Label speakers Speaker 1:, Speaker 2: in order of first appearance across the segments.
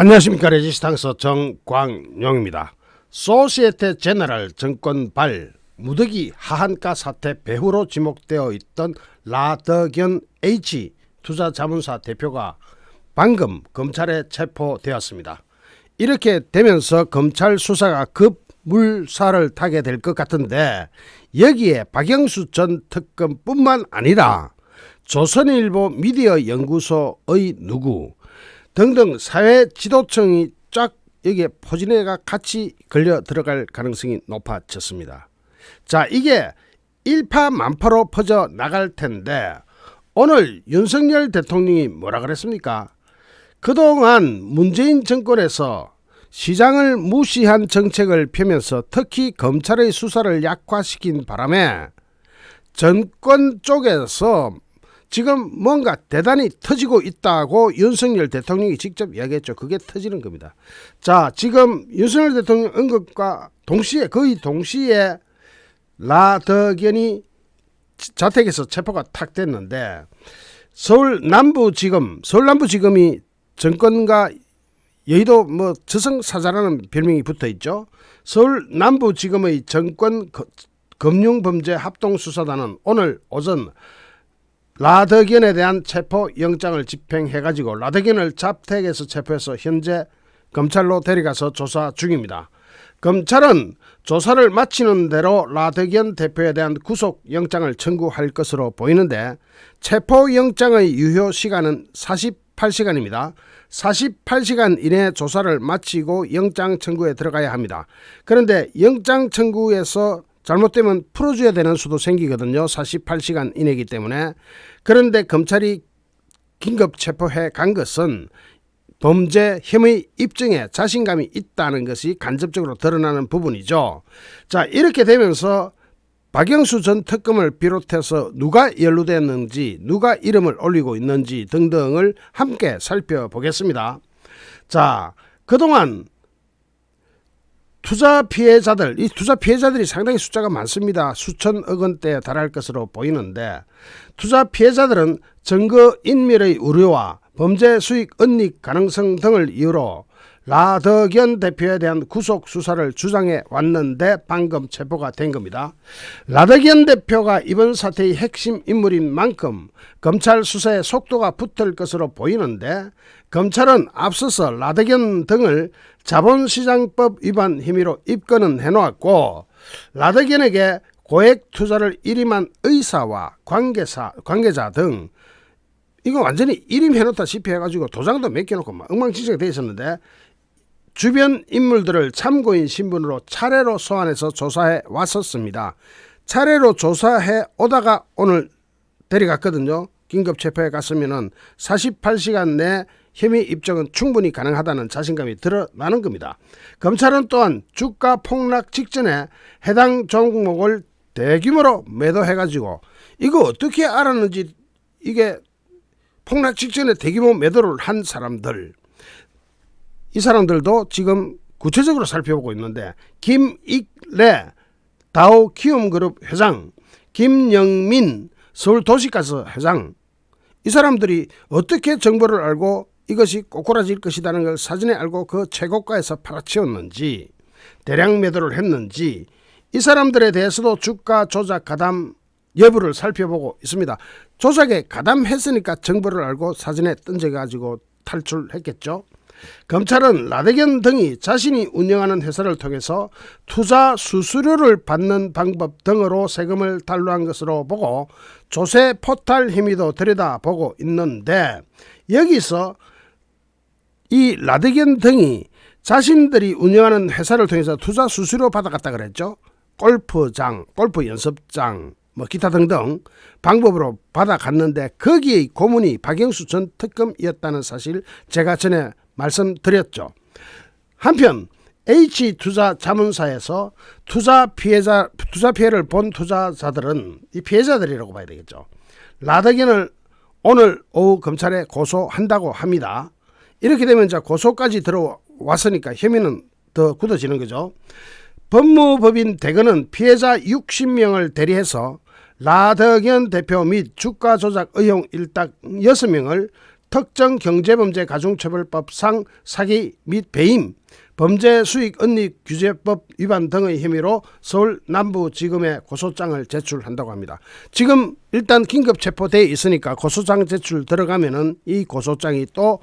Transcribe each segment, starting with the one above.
Speaker 1: 안녕하십니까 레지스탕스 정광용입니다. 소시에테 제너럴 정권 발 무더기 하한가 사태 배후로 지목되어 있던 라더견 H 투자 자문사 대표가 방금 검찰에 체포되었습니다. 이렇게 되면서 검찰 수사가 급 물살을 타게 될 것 같은데 여기에 박영수 전 특검뿐만 아니라 조선일보 미디어 연구소의 누구 등등 사회 지도층이 쫙 여기에 포진해가 같이 걸려 들어갈 가능성이 높아졌습니다. 자, 이게 일파만파로 퍼져 나갈 텐데 오늘 윤석열 대통령이 뭐라 그랬습니까? 그동안 문재인 정권에서 시장을 무시한 정책을 펴면서 특히 검찰의 수사를 약화시킨 바람에 정권 쪽에서 지금 뭔가 대단히 터지고 있다고 윤석열 대통령이 직접 이야기했죠. 그게 터지는 겁니다. 자, 지금 윤석열 대통령 언급과 동시에 거의 동시에 라더견이 자택에서 체포가 탁 됐는데 서울 남부지검 서울 남부지검이 정권과 여의도 뭐 저승 사자라는 별명이 붙어 있죠. 서울 남부지검의 정권 거- 금융범죄 합동수사단은 오늘 오전 라더견에 대한 체포 영장을 집행해가지고 라더견을 자택에서 체포해서 현재 검찰로 데려가서 조사 중입니다. 검찰은 조사를 마치는 대로 라더견 대표에 대한 구속 영장을 청구할 것으로 보이는데 체포 영장의 유효 시간은 48시간입니다. 48시간 이내 조사를 마치고 영장 청구에 들어가야 합니다. 그런데 영장 청구에서 잘못되면 풀어줘야 되는 수도 생기거든요. 48시간 이내이기 때문에. 그런데 검찰이 긴급 체포해 간 것은 범죄 혐의 입증에 자신감이 있다는 것이 간접적으로 드러나는 부분이죠. 자, 이렇게 되면서 박영수 전 특검을 비롯해서 누가 연루됐는지, 누가 이름을 올리고 있는지 등등을 함께 살펴보겠습니다. 자, 그동안 투자 피해자들, 이 투자 피해자들이 상당히 숫자가 많습니다. 수천억 원대에 달할 것으로 보이는데 투자 피해자들은 증거 인멸의 우려와 범죄 수익 은닉 가능성 등을 이유로 라더견 대표에 대한 구속 수사를 주장해 왔는데 방금 체포가 된 겁니다. 라더견 대표가 이번 사태의 핵심 인물인 만큼 검찰 수사에 속도가 붙을 것으로 보이는데 검찰은 앞서서 라더견 등을 자본시장법 위반 혐의로 입건은 해놓았고 라더견에게 고액 투자를 일임한 의사와 관계사, 관계자 등 이거 완전히 일임 해놓다시피 해가지고 도장도 몇개 놓고 막 엉망진창이 돼 있었는데 주변 인물들을 참고인 신분으로 차례로 소환해서 조사해 왔었습니다. 차례로 조사해 오다가 오늘 데려갔거든요. 긴급 체포해 갔으면은 48시간 내 혐의 입증은 충분히 가능하다는 자신감이 드러나는 겁니다. 검찰은 또한 주가 폭락 직전에 해당 종목을 대규모로 매도해가지고 이거 어떻게 알았는지 이게 폭락 직전에 대규모 매도를 한 사람들 이 사람들도 지금 구체적으로 살펴보고 있는데 김익래 다오 키움그룹 회장 김영민 서울도시가스 회장 이 사람들이 어떻게 정보를 알고 이것이 꼬꾸라질 것이라는 걸 사전에 알고 그 최고가에서 팔아치웠는지 대량 매도를 했는지 이 사람들에 대해서도 주가 조작 가담 여부를 살펴보고 있습니다. 조작에 가담했으니까 정보를 알고 사전에 던져가지고 탈출했겠죠. 검찰은 라데견 등이 자신이 운영하는 회사를 통해서 투자 수수료를 받는 방법 등으로 세금을 탈루한 것으로 보고 조세 포탈 혐의도 들여다보고 있는데 여기서 이 라데견 등이 자신들이 운영하는 회사를 통해서 투자 수수료 받아갔다 그랬죠. 골프장, 골프 연습장, 뭐 기타 등등 방법으로 받아갔는데 거기에 고문이 박영수 전 특검이었다는 사실 제가 전에 말씀드렸죠. 한편 H 투자 자문사에서 투자 피해자 투자 피해를 본 투자자들은 이 피해자들이라고 봐야 되겠죠. 라더견을 오늘 오후 검찰에 고소한다고 합니다. 이렇게 되면 이제 고소까지 들어왔으니까 혐의는 더 굳어지는 거죠. 법무법인 대건은 피해자 60명을 대리해서 라더견 대표 및 주가 조작 의혹 일당 6명을 특정 경제범죄 가중처벌법상 사기 및 배임, 범죄 수익 은닉 규제법 위반 등의 혐의로 서울 남부지검에 고소장을 제출한다고 합니다. 지금 일단 긴급 체포돼 있으니까 고소장 제출 들어가면은 이 고소장이 또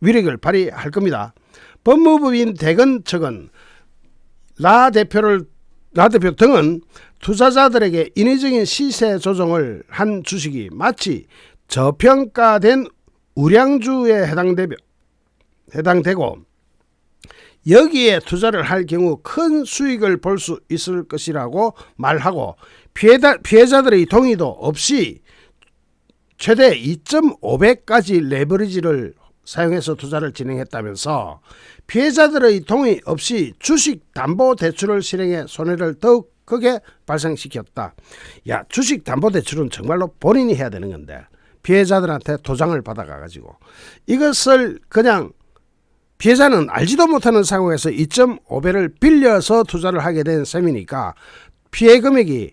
Speaker 1: 위력을 발휘할 겁니다. 법무부인 대건 측은 라 대표를 라 대표 등은 투자자들에게 인위적인 시세 조정을 한 주식이 마치 저평가된 우량주에 해당되 해당되고 여기에 투자를 할 경우 큰 수익을 볼 수 있을 것이라고 말하고 피해자, 피해자들의 동의도 없이 최대 2.5배까지 레버리지를 사용해서 투자를 진행했다면서 피해자들의 동의 없이 주식 담보 대출을 실행해 손해를 더욱 크게 발생시켰다. 야, 주식 담보 대출은 정말로 본인이 해야 되는 건데 피해자들한테 도장을 받아가 가지고 이것을 그냥 피해자는 알지도 못하는 상황에서 2.5배를 빌려서 투자를 하게 된 셈이니까 피해 금액이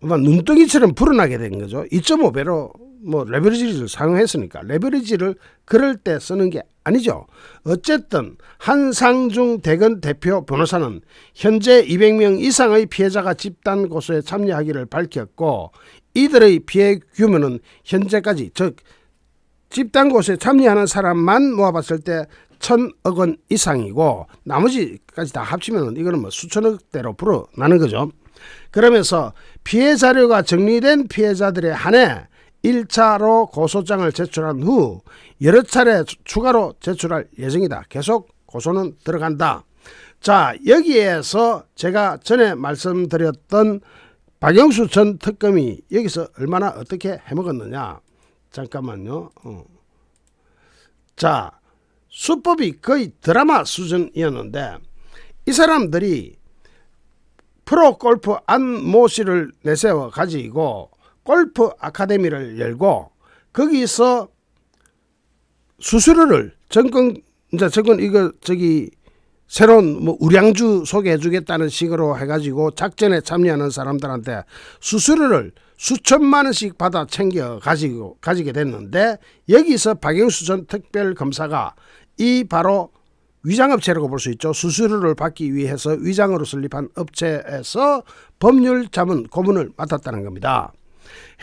Speaker 1: 뭐 눈덩이처럼 불어나게 된 거죠. 2.5배로 뭐 레버리지를 사용했으니까 레버리지를 그럴 때 쓰는 게 아니죠. 어쨌든 한상중 대건 대표 변호사는 현재 200명 이상의 피해자가 집단 고소에 참여하기를 밝혔고 이들의 피해 규모는 현재까지 즉 집단 고소에 참여하는 사람만 모아봤을 때 천억 원 이상이고 나머지까지 다 합치면 이거는 뭐 수천억 대로 불어나는 거죠. 그러면서 피해 자료가 정리된 피해자들에 한해 1차로 고소장을 제출한 후 여러 차례 추가로 제출할 예정이다. 계속 고소는 들어간다. 자, 여기에서 제가 전에 말씀드렸던 박영수 전 특검이 여기서 얼마나 어떻게 해먹었느냐. 잠깐만요. 어. 자, 수법이 거의 드라마 수준이었는데 이 사람들이 프로 골프 안 모 씨를 내세워 가지고 골프 아카데미를 열고 거기서 수수료를 정권 이제 정권 이거 저기 새로운 뭐 우량주 소개해 주겠다는 식으로 해가지고 작전에 참여하는 사람들한테 수수료를 수천만 원씩 받아 챙겨 가지고 가지게 됐는데 여기서 박영수 전 특별검사가 이 바로 위장업체라고 볼 수 있죠. 수수료를 받기 위해서 위장으로 설립한 업체에서 법률 자문 고문을 맡았다는 겁니다.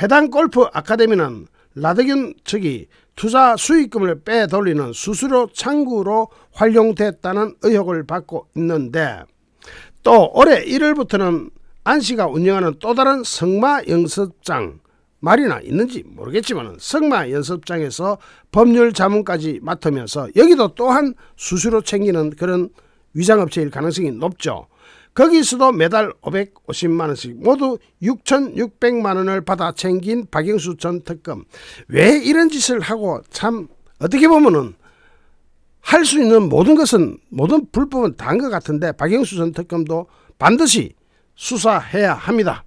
Speaker 1: 해당 골프 아카데미는 라드균 측이 투자 수익금을 빼돌리는 수수료 창구로 활용됐다는 의혹을 받고 있는데 또 올해 1월부터는 안 씨가 운영하는 또 다른 성마 연습장 말이나 있는지 모르겠지만 성마 연습장에서 법률 자문까지 맡으면서 여기도 또한 수수료 챙기는 그런 위장업체일 가능성이 높죠. 거기서도 매달 550만 원씩 모두 6,600만 원을 받아 챙긴 박영수 전 특검. 왜 이런 짓을 하고 참 어떻게 보면은 할 수 있는 모든 것은 모든 불법은 다 한 것 같은데 박영수 전 특검도 반드시 수사해야 합니다.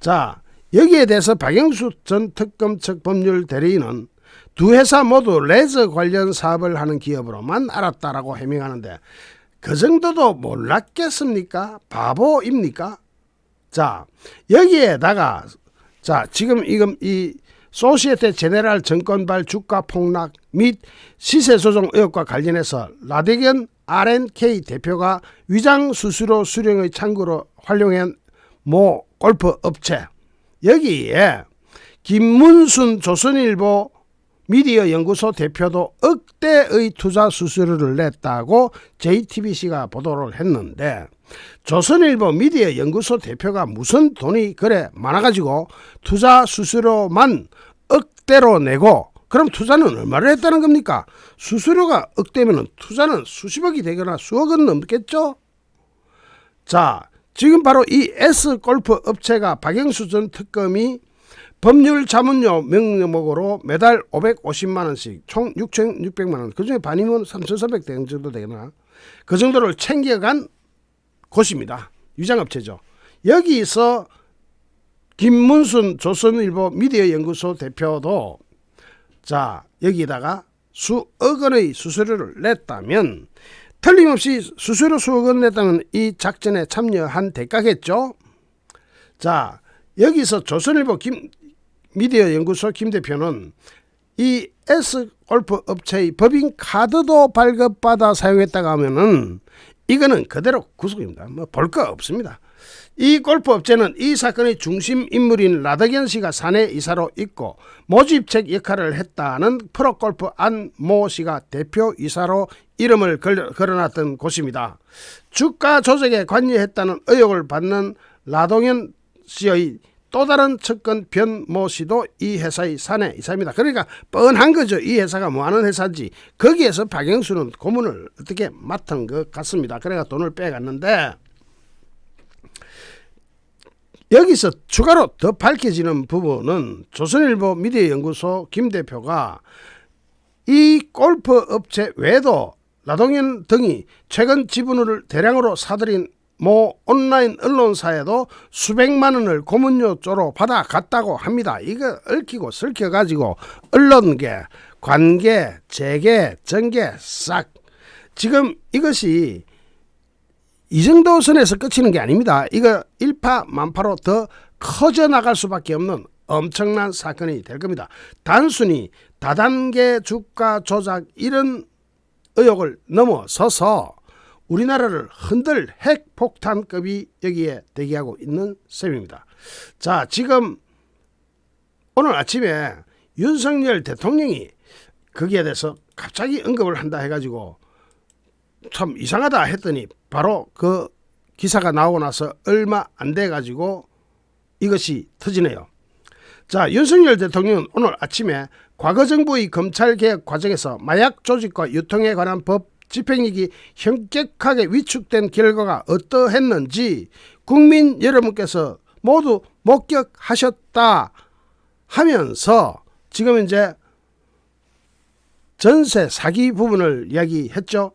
Speaker 1: 자, 여기에 대해서 박영수 전 특검 측 법률 대리인은 두 회사 모두 레저 관련 사업을 하는 기업으로만 알았다라고 해명하는데 그 정도도 몰랐겠습니까? 바보입니까? 자, 여기에다가 자, 지금 이금 이 소시에테 제네랄 증권발 주가 폭락 및 시세 조정 의혹과 관련해서 라데겐 RNK 대표가 위장 수수료 수령의 창구로 활용한 모 골프 업체 여기에 김문순 조선일보 미디어 연구소 대표도 억대의 투자 수수료를 냈다고 JTBC가 보도를 했는데 조선일보 미디어 연구소 대표가 무슨 돈이 그래 많아가지고 투자 수수료만 억대로 내고 그럼 투자는 얼마를 했다는 겁니까? 수수료가 억대면 투자는 수십억이 되거나 수억은 넘겠죠? 자, 지금 바로 이 S골프 업체가 박영수 전 특검이 법률 자문료 명목으로 매달 550만 원씩 총 6,600만 원. 그중에 반이면 3,400대 정도 되나? 그 정도를 챙겨간 곳입니다. 위장업체죠. 여기서 김문순 조선일보 미디어 연구소 대표도 자 여기다가 수억 원의 수수료를 냈다면 틀림없이 수수료 수억 원 냈다면 이 작전에 참여한 대가겠죠. 자 여기서 조선일보 김 미디어 연구소 김 대표는 이 S 골프 업체의 법인 카드도 발급받아 사용했다가 하면은 이거는 그대로 구속입니다. 뭐 볼 거 없습니다. 이 골프 업체는 이 사건의 중심 인물인 라더겐 씨가 사내 이사로 있고 모집책 역할을 했다는 프로골프 안 모 씨가 대표 이사로 이름을 걸- 걸어놨던 곳입니다. 주가 조작에 관여했다는 의혹을 받는 라동현 씨의 또 다른 측근 변모 씨도 이 회사의 사내 이사입니다. 그러니까 뻔한 거죠. 이 회사가 뭐 하는 회사인지 거기에서 박영수는 고문을 어떻게 맡은 것 같습니다. 그래가 돈을 빼갔는데 여기서 추가로 더 밝혀지는 부분은 조선일보 미디어연구소 김 대표가 이 골프 업체 외에도 라동현 등이 최근 지분을 대량으로 사들인 모 온라인 언론사에도 수백만 원을 고문료조로 받아갔다고 합니다. 이거 얽히고 설켜가지고 언론계, 관계, 재계, 정계 싹 지금 이것이 이 정도 선에서 끝이는 게 아닙니다. 이거 일파만파로 더 커져 나갈 수밖에 없는 엄청난 사건이 될 겁니다. 단순히 다단계 주가 조작 이런 의혹을 넘어서서 우리나라를 흔들 핵폭탄급이 여기에 대기하고 있는 셈입니다. 자, 지금 오늘 아침에 윤석열 대통령이 거기에 대해서 갑자기 언급을 한다 해가지고 참 이상하다 했더니 바로 그 기사가 나오고 나서 얼마 안 돼 가지고 이것이 터지네요. 자, 윤석열 대통령은 오늘 아침에 과거 정부의 검찰 개혁 과정에서 마약 조직과 유통에 관한 법 집행력이 현격하게 위축된 결과가 어떠했는지 국민 여러분께서 모두 목격하셨다 하면서 지금 이제 전세 사기 부분을 이야기했죠.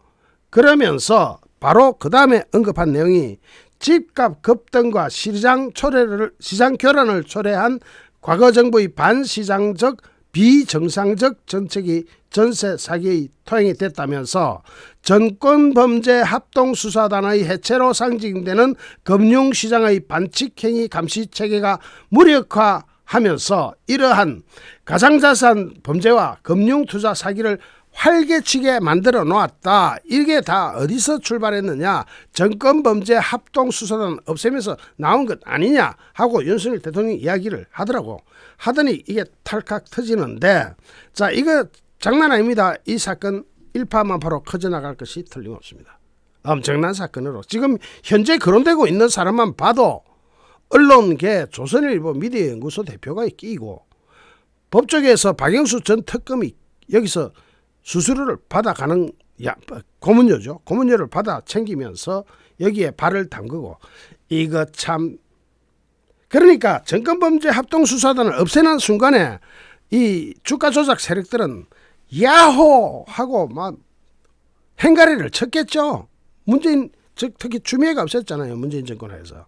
Speaker 1: 그러면서 바로 그 다음에 언급한 내용이 집값 급등과 시장 초래를 시장 교란을 초래한 과거 정부의 반시장적 비정상적 정책이 전세 사기의 토행이 됐다면서 전권 범죄 합동 수사단의 해체로 상징되는 금융시장의 반칙행위 감시 체계가 무력화하면서 이러한 가상자산 범죄와 금융투자 사기를 활개치게 만들어 놓았다. 이게 다 어디서 출발했느냐? 정권 범죄 합동 수사단 없애면서 나온 것 아니냐? 하고 윤석열 대통령이 이야기를 하더라고. 하더니 이게 탈칵 터지는데 자 이거 장난 아닙니다. 이 사건 일파만파로 커져나갈 것이 틀림없습니다. 엄청난 사건으로 지금 현재 거론되고 있는 사람만 봐도 언론계 조선일보 미디어연구소 대표가 끼고 법조계에서 박영수 전 특검이 여기서 수수료를 받아가는 야, 고문료죠. 고문료를 받아 챙기면서 여기에 발을 담그고 이거 참 그러니까 정권범죄 합동수사단을 없애는 순간에 이 주가 조작 세력들은 야호 하고 막 행가리를 쳤겠죠. 문재인 즉 특히 추미애가 없었잖아요. 문재인 정권에서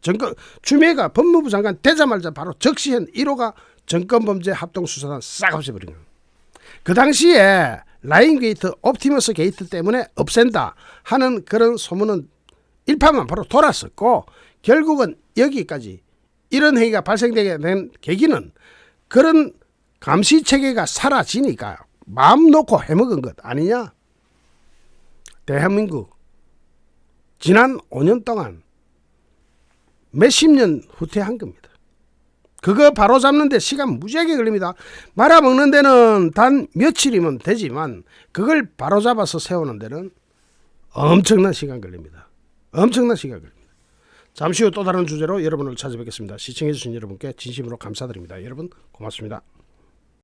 Speaker 1: 정권 추미애가 법무부 장관 되자마자 바로 적시한 1호가 정권범죄 합동수사단 싹 없애버린 거예요. 그 당시에 라인 게이트, 옵티머스 게이트 때문에 없앤다 하는 그런 소문은 일파만파로 돌았었고 결국은 여기까지 이런 행위가 발생되게 된 계기는 그런 감시 체계가 사라지니까 마음 놓고 해먹은 것 아니냐? 대한민국 지난 5년 동안 몇십 년 후퇴한 겁니다. 그거 바로 잡는데 시간 무지하게 걸립니다. 말아먹는 데는 단 며칠이면 되지만 그걸 바로 잡아서 세우는 데는 엄청난 시간 걸립니다. 엄청난 시간 걸립니다. 잠시 후 또 다른 주제로 여러분을 찾아뵙겠습니다. 시청해주신 여러분께 진심으로 감사드립니다. 여러분 고맙습니다.